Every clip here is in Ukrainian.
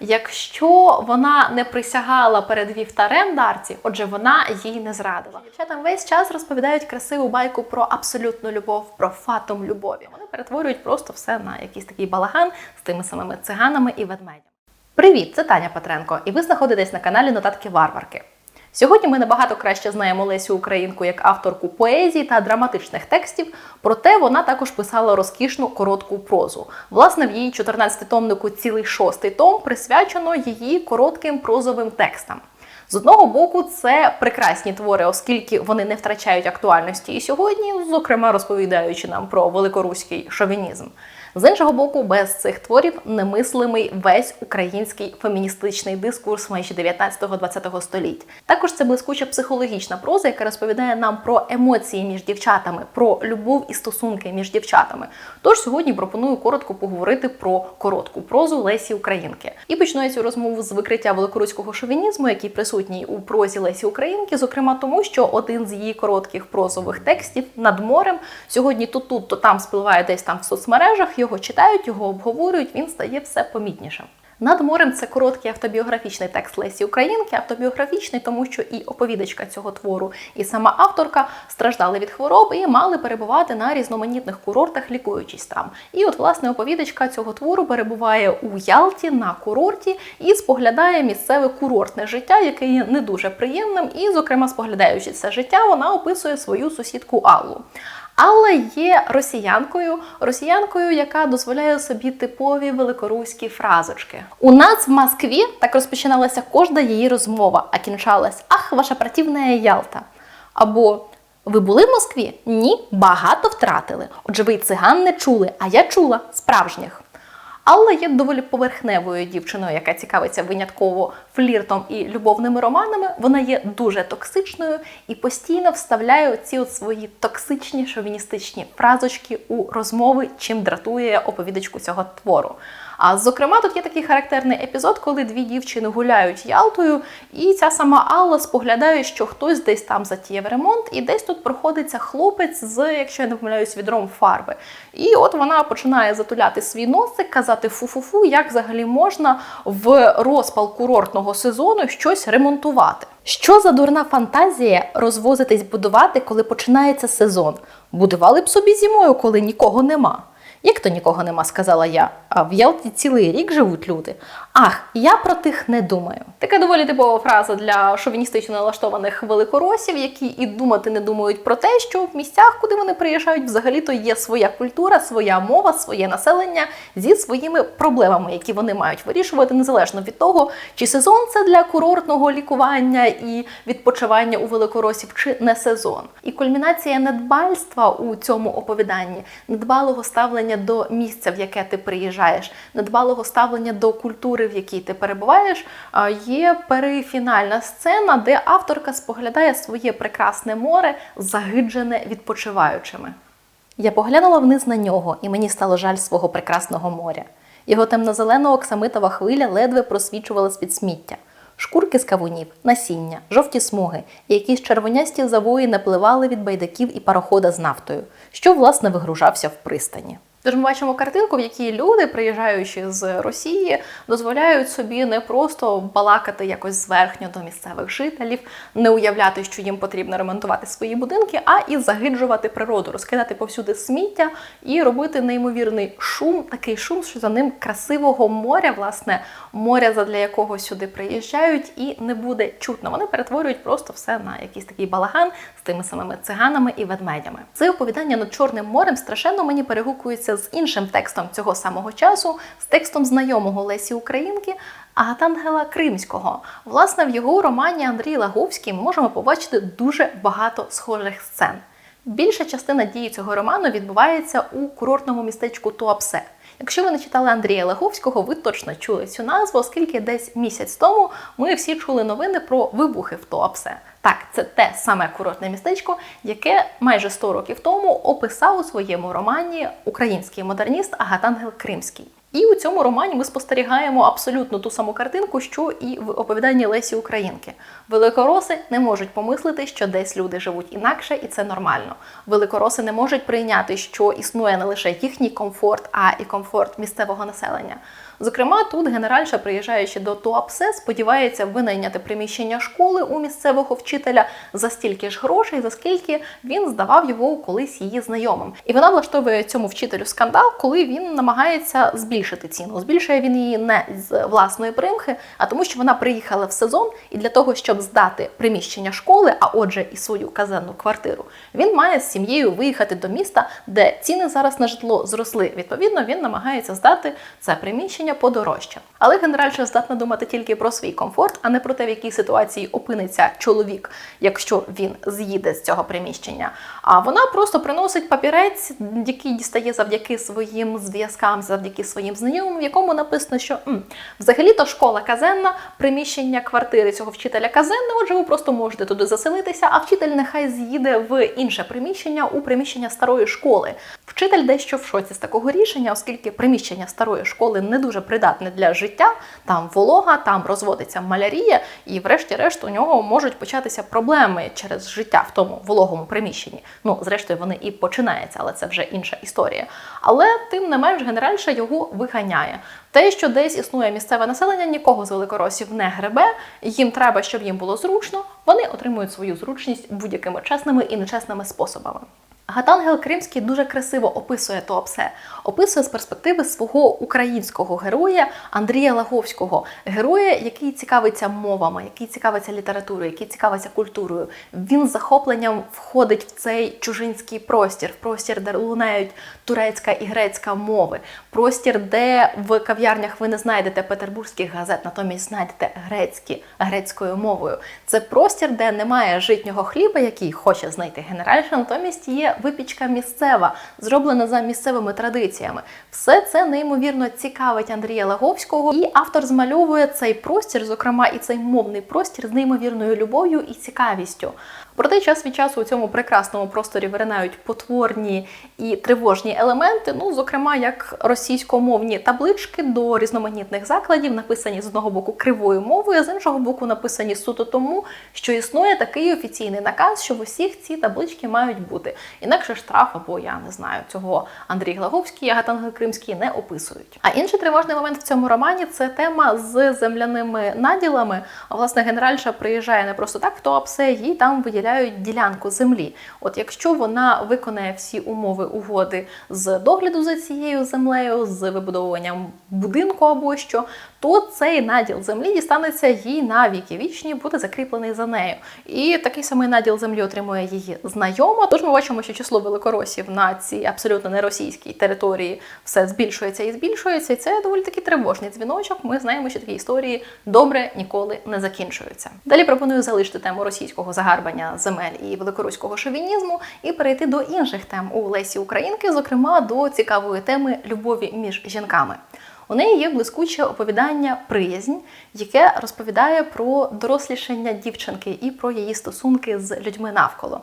Якщо вона не присягала перед вівтарем Дарці, отже, вона їй не зрадила. Дівчата весь час розповідають красиву байку про абсолютну любов, про фатум любові. Вони перетворюють просто все на якийсь такий балаган з тими самими циганами і ведмедями. Привіт, це Таня Петренко, і ви знаходитесь на каналі Нотатки Варварки. Сьогодні ми набагато краще знаємо Лесю Українку як авторку поезії та драматичних текстів, проте вона також писала розкішну коротку прозу. Власне, в її 14-томнику цілий шостий том присвячено її коротким прозовим текстам. З одного боку, це прекрасні твори, оскільки вони не втрачають актуальності і сьогодні, зокрема розповідаючи нам про великоруський шовінізм. З іншого боку, без цих творів немислимий весь український феміністичний дискурс майже 19-20 століть. Також це блискуча психологічна проза, яка розповідає нам про емоції між дівчатами, про любов і стосунки між дівчатами. Тож сьогодні пропоную коротко поговорити про коротку прозу Лесі Українки. І почну я цю розмову з викриття великоруського шовінізму, який присутній у прозі Лесі Українки, зокрема тому, що один з її коротких прозових текстів над морем сьогодні то тут, то там спливає десь там в соцмережах. Його читають, його обговорюють. Він стає все помітнішим. Над морем це короткий автобіографічний текст Лесі Українки, автобіографічний, тому що і оповідачка цього твору, і сама авторка страждали від хвороб і мали перебувати на різноманітних курортах, лікуючись там. І от власне оповідачка цього твору перебуває у Ялті на курорті і споглядає місцеве курортне життя, яке є не дуже приємним. І, зокрема, споглядаючи це життя, вона описує свою сусідку Аллу. Алла є росіянкою, росіянкою, яка дозволяє собі типові великоруські фразочки. У нас в Москві так розпочиналася кожна її розмова, а кінчалась Ах, ваша противна Ялта. Або ви були в Москві? Ні, багато втратили. Отже, ви циган не чули, а я чула справжніх. Алла є доволі поверхневою дівчиною, яка цікавиться винятково фліртом і любовними романами. Вона є дуже токсичною і постійно вставляє ці от свої токсичні шовіністичні фразочки у розмови, чим дратує оповідачку цього твору. А зокрема, тут є такий характерний епізод, коли дві дівчини гуляють Ялтою, і ця сама Алла споглядає, що хтось десь там затіяв ремонт, і десь тут проходиться хлопець з, якщо я не помиляюсь, відром фарби. І от вона починає затуляти свій носик, казати фу-фу-фу, як взагалі можна в розпал курортного сезону щось ремонтувати. Що за дурна фантазія розвозитись будувати, коли починається сезон? Будували б собі зимою, коли нікого нема. Як то нікого нема, сказала я. А в Ялті цілий рік живуть люди. Ах, я про тих не думаю. Така доволі типова фраза для шовіністично налаштованих великоросів, які і думати не думають про те, що в місцях, куди вони приїжджають, взагалі-то є своя культура, своя мова, своє населення зі своїми проблемами, які вони мають вирішувати незалежно від того, чи сезон це для курортного лікування і відпочивання у великоросів, чи не сезон. І кульмінація недбальства у цьому оповіданні, недбалого ставлення до місця, в яке ти приїжджаєш, недбалого ставлення до культури, в якій ти перебуваєш, є перифінальна сцена, де авторка споглядає своє прекрасне море, загиджене відпочиваючими. Я поглянула вниз на нього, і мені стало жаль свого прекрасного моря. Його темно-зелена оксамитова хвиля ледве просвічувала з-під сміття. Шкурки з кавунів, насіння, жовті смуги і якісь червонясті завої напливали від байдаків і парохода з нафтою, що власне вигружався в пристані. Тож ми бачимо картинку, в якій люди, приїжджаючи з Росії, дозволяють собі не просто балакати якось зверхньо до місцевих жителів, не уявляти, що їм потрібно ремонтувати свої будинки, а і загиджувати природу, розкидати повсюди сміття і робити неймовірний шум, такий шум, що за ним красивого моря, власне, моря, задля якого сюди приїжджають, і не буде чутно. Вони перетворюють просто все на якийсь такий балаган з тими самими циганами і ведмедями. Це оповідання над Чорним морем страшенно мені перегукується з іншим текстом цього самого часу, з текстом знайомого Лесі Українки. Агатангела Кримського. Власне, в його романі Андрій Лаговський ми можемо побачити дуже багато схожих сцен. Більша частина дії цього роману відбувається у курортному містечку Туапсе. Якщо ви не читали Андрія Лаговського, ви точно чули цю назву, оскільки десь місяць тому ми всі чули новини про вибухи в Туапсе. Так, це те саме курортне містечко, яке майже 100 років тому описав у своєму романі український модерніст Агатангел Кримський. І у цьому романі ми спостерігаємо абсолютно ту саму картинку, що і в оповіданні Лесі Українки. Великороси не можуть помислити, що десь люди живуть інакше, і це нормально. Великороси не можуть прийняти, що існує не лише їхній комфорт, а і комфорт місцевого населення. Зокрема, тут генеральша, приїжджаючи до Туапсе, сподівається винайняти приміщення школи у місцевого вчителя за стільки ж грошей, за скільки він здавав його колись її знайомим. І вона влаштовує цьому вчителю скандал, коли він намагається збільшити ціну. Збільшує він її не з власної примхи, а тому, що вона приїхала в сезон, і для того, щоб здати приміщення школи, а отже, і свою казенну квартиру, він має з сім'єю виїхати до міста, де ціни зараз на житло зросли. Відповідно, він намагається здати це приміщення подорожче. Але генеральша здатна думати тільки про свій комфорт, а не про те, в якій ситуації опиниться чоловік, якщо він з'їде з цього приміщення. А вона просто приносить папірець, який дістає завдяки своїм зв'язкам, завдяки своїм знайомим, в якому написано, що взагалі-то школа казенна, приміщення квартири цього вчителя казенне. Отже, ви просто можете туди заселитися, а вчитель нехай з'їде в інше приміщення у приміщення старої школи. Вчитель дещо в шоці з такого рішення, оскільки приміщення старої школи не дуже придатне для життя. Там волога, там розводиться малярія, і, врешті-решт, у нього можуть початися проблеми через життя в тому вологому приміщенні. Ну, зрештою, вони і починаються, але це вже інша історія. Але тим не менш, генеральша його виганяє. Те, що десь існує місцеве населення, нікого з великоросів не гребе. Їм треба, щоб їм було зручно. Вони отримують свою зручність будь-якими чесними і нечесними способами. Гатангел Кримський дуже красиво описує Туапсе, описує з перспективи свого українського героя Андрія Лаговського, героя, який цікавиться мовами, який цікавиться літературою, який цікавиться культурою. Він з захопленням входить в цей чужинський простір, в простір, де лунають турецька і грецька мови, простір, де в кав'ярнях ви не знайдете петербурзьких газет, натомість знайдете грецькі грецькою мовою. Це простір, де немає житнього хліба, який хоче знайти генеральша, натомість є випічка місцева, зроблена за місцевими традиціями. Все це неймовірно цікавить Андрія Лаговського, і автор змальовує цей простір, зокрема і цей мовний простір, з неймовірною любов'ю і цікавістю. Проте час від часу у цьому прекрасному просторі виринають потворні і тривожні елементи, ну, зокрема, як російськомовні таблички до різноманітних закладів, написані з одного боку кривою мовою, з іншого боку, написані суто тому, що існує такий офіційний наказ, що в усіх ці таблички мають бути. Інакше штраф або я не знаю, цього Андрій Глаговський, Агатангел Кримський не описують. А інший тривожний момент в цьому романі це тема з земляними наділами. Власне генеральша приїжджає не просто так в Туапсе, їй там виділяють ділянку землі. От якщо вона виконає всі умови угоди з догляду за цією землею, з вибудовуванням будинку або що, то цей наділ землі дістанеться їй на віки вічні, буде закріплений за нею. І такий самий наділ землі отримує її знайома. Тож ми бачимо, що число великоросів на цій абсолютно неросійській території все збільшується і збільшується. І це доволі таки тривожний дзвіночок. Ми знаємо, що такі історії добре ніколи не закінчуються. Далі пропоную залишити тему російського загарбання земель і великоруського шовінізму і перейти до інших тем у Лесі Українки, зокрема до цікавої теми любові між жінками. У неї є блискуче оповідання Приязнь, яке розповідає про дорослішання дівчинки і про її стосунки з людьми навколо.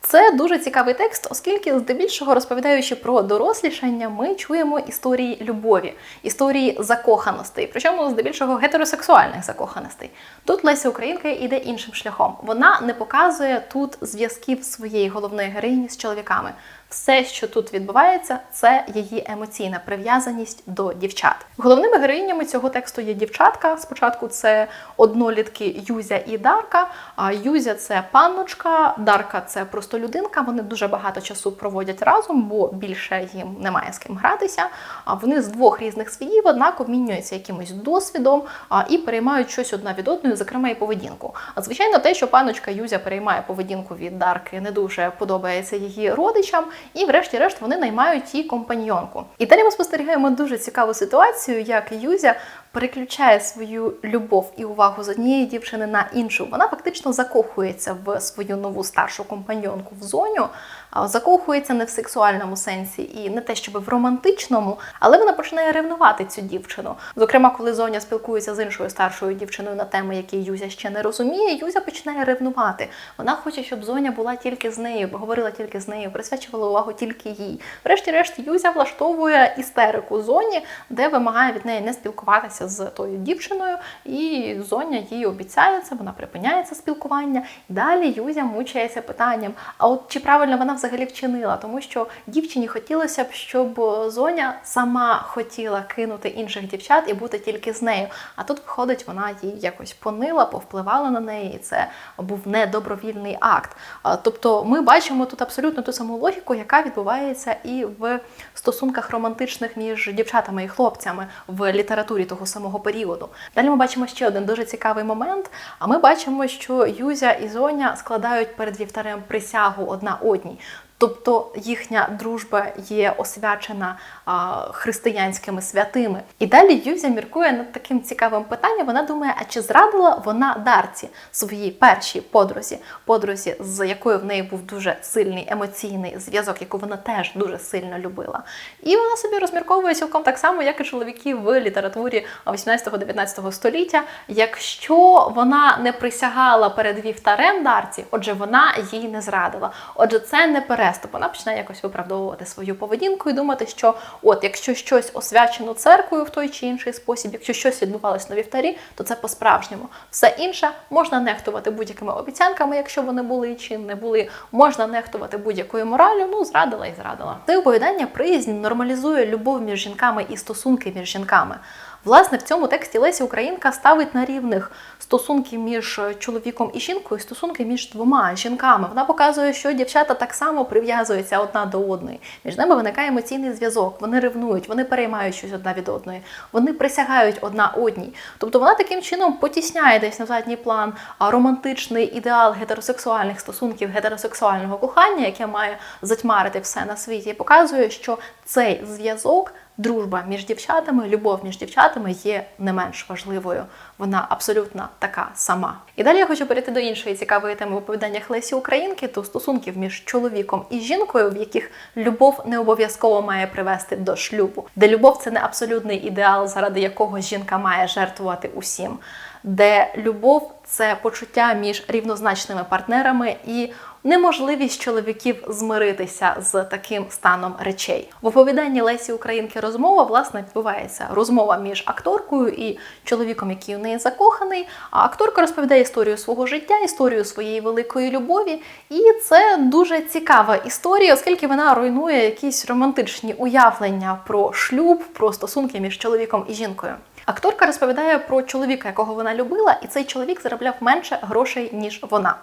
Це дуже цікавий текст, оскільки, здебільшого, розповідаючи про дорослішання, ми чуємо історії любові, історії закоханостей, причому здебільшого гетеросексуальних закоханостей. Тут Леся Українка йде іншим шляхом. Вона не показує тут зв'язків своєї головної героїні з чоловіками. Все, що тут відбувається, це її емоційна прив'язаність до дівчат. Головними героїнями цього тексту є дівчатка. Спочатку це однолітки Юзя і Дарка. А Юзя це панночка, Дарка це просто людинка. Вони дуже багато часу проводять разом, бо більше їм немає з ким гратися. А вони з двох різних світів, однак обмінюються якимось досвідом і переймають щось одна від одної, зокрема і поведінку. А звичайно, те, що панночка Юзя переймає поведінку від Дарки, не дуже подобається її родичам. І, врешті-решт, вони наймають їй компаньйонку. І далі ми спостерігаємо дуже цікаву ситуацію, як Юзя переключає свою любов і увагу з однієї дівчини на іншу. Вона фактично закохується в свою нову старшу компаньйонку в зоню, закохується не в сексуальному сенсі і не те, щоб в романтичному, але вона починає ревнувати цю дівчину. Зокрема, коли Зоня спілкується з іншою старшою дівчиною на теми, які Юзя ще не розуміє, Юзя починає ревнувати. Вона хоче, щоб Зоня була тільки з нею, говорила тільки з нею, присвячувала увагу тільки їй. Врешті-решт, Юзя влаштовує істерику Зоні, де вимагає від неї не спілкуватися з тою дівчиною, і Зоня їй обіцяється, вона припиняється спілкування. Далі Юзя мучається питанням: а от чи правильно вона взагалі? Взагалі вчинила, тому що дівчині хотілося б, щоб Зоня сама хотіла кинути інших дівчат і бути тільки з нею. А тут виходить, вона їй якось понила, повпливала на неї, і це був недобровільний акт. Тобто, ми бачимо тут абсолютно ту саму логіку, яка відбувається і в стосунках романтичних між дівчатами і хлопцями в літературі того самого періоду. Далі ми бачимо ще один дуже цікавий момент. А ми бачимо, що Юзя і Зоня складають перед вівтарем присягу одна одній. Тобто їхня дружба є освячена а, християнськими святими. І далі Юзя міркує над таким цікавим питанням. Вона думає, а чи зрадила вона Дарці своїй першій подрузі, подрузі, з якою в неї був дуже сильний емоційний зв'язок, яку вона теж дуже сильно любила. І вона собі розмірковує цілком так само, як і чоловіки в літературі 18-19 століття. Якщо вона не присягала перед вівтарем Дарці, отже, вона їй не зрадила. Отже, це не переступ. Вона починає якось виправдовувати свою поведінку і думати, що от якщо щось освячено церквою в той чи інший спосіб, якщо щось відбувалось на вівтарі, то це по-справжньому. Все інше можна нехтувати будь-якими обіцянками, якщо вони були чи не були. Можна нехтувати будь-якою моралю. Ну зрадила і зрадила. Це оповідання приязнь нормалізує любов між жінками і стосунки між жінками. Власне, в цьому тексті Лесі Українка ставить на рівних стосунки між чоловіком і жінкою, стосунки між двома жінками. Вона показує, що дівчата так само прив'язуються одна до одної. Між ними виникає емоційний зв'язок. Вони ревнують, вони переймають щось одна від одної, вони присягають одна одній. Тобто вона таким чином потісняє десь на задній план романтичний ідеал гетеросексуальних стосунків, гетеросексуального кохання, яке має затьмарити все на світі, і показує, що цей зв'язок. Дружба між дівчатами, любов між дівчатами є не менш важливою. Вона абсолютно така сама. І далі я хочу перейти до іншої цікавої теми в оповіданнях Лесі Українки, то стосунків між чоловіком і жінкою, в яких любов не обов'язково має привести до шлюбу, де любов це не абсолютний ідеал, заради якого жінка має жертвувати усім, де любов це почуття між рівнозначними партнерами і неможливість чоловіків змиритися з таким станом речей. В оповіданні Лесі Українки розмова власне відбувається розмова між акторкою і чоловіком, який у неї закоханий. А акторка розповідає історію свого життя, історію своєї великої любові. І це дуже цікава історія, оскільки вона руйнує якісь романтичні уявлення про шлюб, про стосунки між чоловіком і жінкою. Акторка розповідає про чоловіка, якого вона любила, і цей чоловік заробляв менше грошей, ніж вона.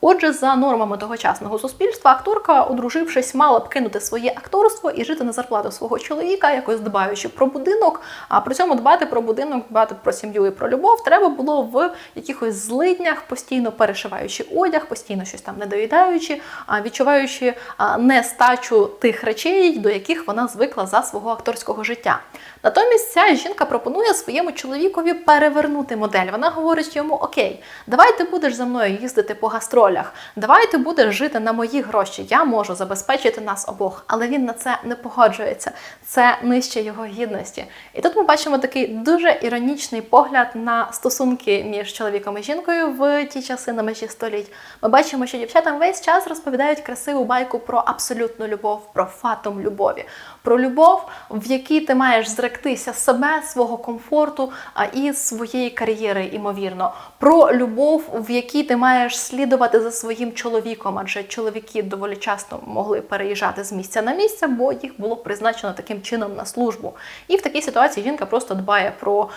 Отже, за нормами тогочасного суспільства, акторка, одружившись, мала б кинути своє акторство і жити на зарплату свого чоловіка, якось дбаючи про будинок. А при цьому дбати про будинок, дбати про сім'ю і про любов треба було в якихось злиднях, постійно перешиваючи одяг, постійно щось там не доїдаючи, а відчуваючи нестачу тих речей, до яких вона звикла за свого акторського життя. Натомість ця жінка пропонує своєму чоловікові перевернути модель. Вона говорить йому: Окей, давай ти будеш за мною їздити по гастролях, давай будеш жити на мої гроші. Я можу забезпечити нас обох, але він на це не погоджується. Це нижче його гідності. І тут ми бачимо такий дуже іронічний погляд на стосунки між чоловіком і жінкою в ті часи на межі століть. Ми бачимо, що дівчатам весь час розповідають красиву байку про абсолютну любов, про фатум любові, про любов, в якій ти маєш зректися себе, свого комфорту а і своєї кар'єри, ймовірно, про любов, в якій ти маєш слідувати за своїм чоловіком, адже чоловіки доволі часто могли переїжджати з місця на місце, бо їх було призначено таким чином на службу. І в такій ситуації жінка просто дбає про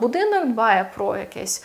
будинок, дбає про якесь.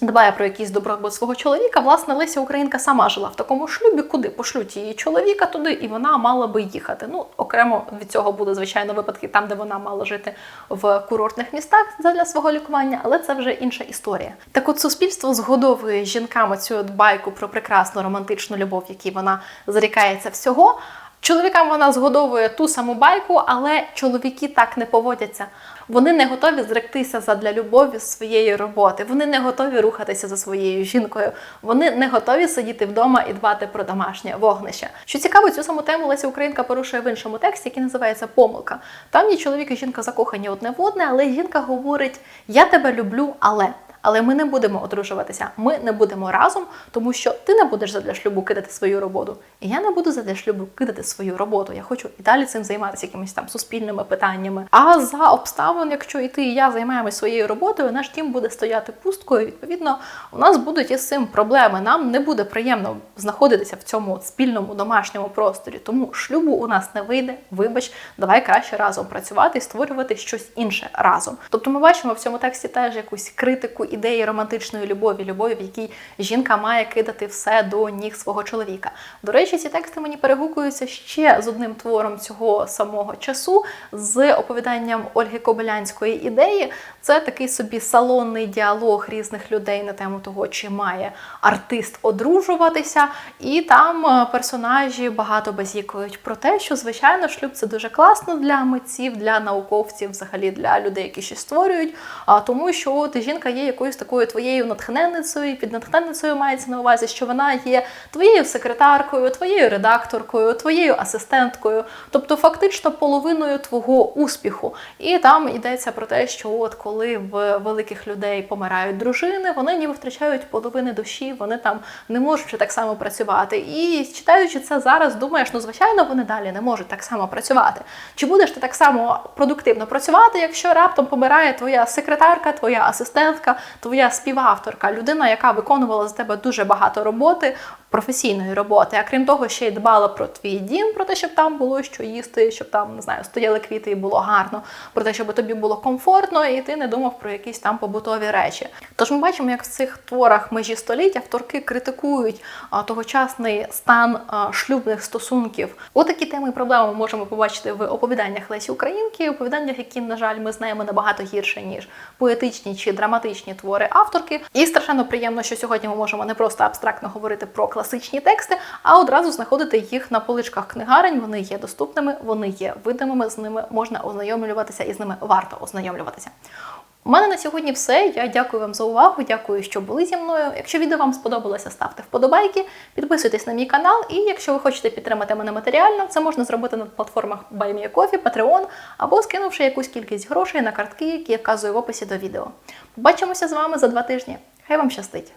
Дбає про якийсь добробут свого чоловіка. Власне, Леся Українка сама жила в такому шлюбі, куди пошлють її чоловіка туди, і вона мала би їхати. Ну, окремо від цього буде, звичайно, випадки там, де вона мала жити в курортних містах для свого лікування, але це вже інша історія. Так от суспільство згодовує жінкам цю байку про прекрасну романтичну любов, якій вона зарікається всього. Чоловікам вона згодовує ту саму байку, але чоловіки так не поводяться. Вони не готові зректися задля любові своєї роботи. Вони не готові рухатися за своєю жінкою. Вони не готові сидіти вдома і дбати про домашнє вогнище. Що цікаво, цю саму тему Леся Українка порушує в іншому тексті, який називається Помилка. Там є чоловік і жінка закохані одне в одне, але жінка говорить: Я тебе люблю, але. Але ми не будемо одружуватися. Ми не будемо разом, тому що ти не будеш задля шлюбу кидати свою роботу, і я не буду задля шлюбу кидати свою роботу. Я хочу і далі цим займатися якимись там суспільними питаннями. А за обставин, якщо і ти, і я займаємося своєю роботою, наш дім буде стояти пусткою. Відповідно, у нас будуть із цим проблеми. Нам не буде приємно знаходитися в цьому спільному домашньому просторі. Тому шлюбу у нас не вийде. Вибач, давай краще разом працювати і створювати щось інше разом. Тобто, ми бачимо в цьому тексті теж якусь критику ідеї романтичної любові, любові, в якій жінка має кидати все до ніг свого чоловіка. До речі, ці тексти мені перегукуються ще з одним твором цього самого часу, з оповіданням Ольги Кобилянської ідеї. Це такий собі салонний діалог різних людей на тему того, чи має артист одружуватися, і там е, персонажі багато базікують про те, що звичайно шлюб це дуже класно для митців, для науковців, взагалі для людей, які щось створюють. А тому, що от жінка є якоюсь такою твоєю натхненницею, під натхненницею мається на увазі, що вона є твоєю секретаркою, твоєю редакторкою, твоєю асистенткою, тобто фактично половиною твого успіху. І там йдеться про те, що от коли в великих людей помирають дружини, вони ніби втрачають половини душі, вони там не можуть так само працювати. І читаючи це зараз, думаєш, ну звичайно, вони далі не можуть так само працювати. Чи будеш ти так само продуктивно працювати, якщо раптом помирає твоя секретарка, твоя асистентка, твоя співавторка, людина, яка виконувала за тебе дуже багато роботи, професійної роботи, а крім того, ще й дбала про твій дім, про те, щоб там було що їсти, щоб там не знаю, стояли квіти і було гарно, про те, щоб тобі було комфортно, і ти не думав про якісь там побутові речі. Тож ми бачимо, як в цих творах межі століття авторки критикують тогочасний стан шлюбних стосунків. Отакі теми і проблеми ми можемо побачити в оповіданнях Лесі Українки, оповіданнях, які, на жаль, ми знаємо набагато гірше ніж поетичні чи драматичні твори авторки. І страшенно приємно, що сьогодні ми можемо не просто абстрактно говорити про класичні тексти, а одразу знаходити їх на поличках книгарень. Вони є доступними, вони є видимими. З ними можна ознайомлюватися і з ними варто ознайомлюватися. У мене на сьогодні все. Я дякую вам за увагу. Дякую, що були зі мною. Якщо відео вам сподобалося, ставте вподобайки, підписуйтесь на мій канал. І якщо ви хочете підтримати мене матеріально, це можна зробити на платформах BuyMeACoffee, Patreon або скинувши якусь кількість грошей на картки, які я вказую в описі до відео. Побачимося з вами за два тижні. Хай вам щастить!